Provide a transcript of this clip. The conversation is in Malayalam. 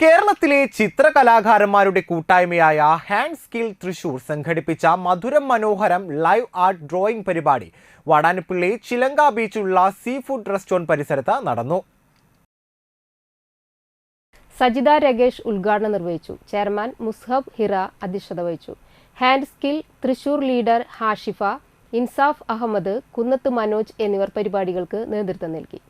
കേരളത്തിലെ ചിത്രകലാകാരന്മാരുടെ കൂട്ടായ്മയായ ഹാൻഡ് സ്കിൽ തൃശൂർ സംഘടിപ്പിച്ച മധുരം മനോഹരം ലൈവ് ആർട്ട് ഡ്രോയിംഗ് പരിപാടി വാടാനപ്പിള്ളി ചിലങ്ക ബീച്ചുള്ള സീ ഫുഡ് റെസ്റ്റോറന്റ് പരിസരത്ത് നടന്നു. സജിത രകേഷ് ഉദ്ഘാടനം നിർവഹിച്ചു. ചെയർമാൻ മുസ്ഹബ് ഹിറ അധ്യക്ഷത വഹിച്ചു. Hand skill Thrissur leader Hashifa Insaf Ahammed Kunnath Manoj എന്നിവർ പരിപാടികൾക്ക് നേതൃത്വം നൽകി.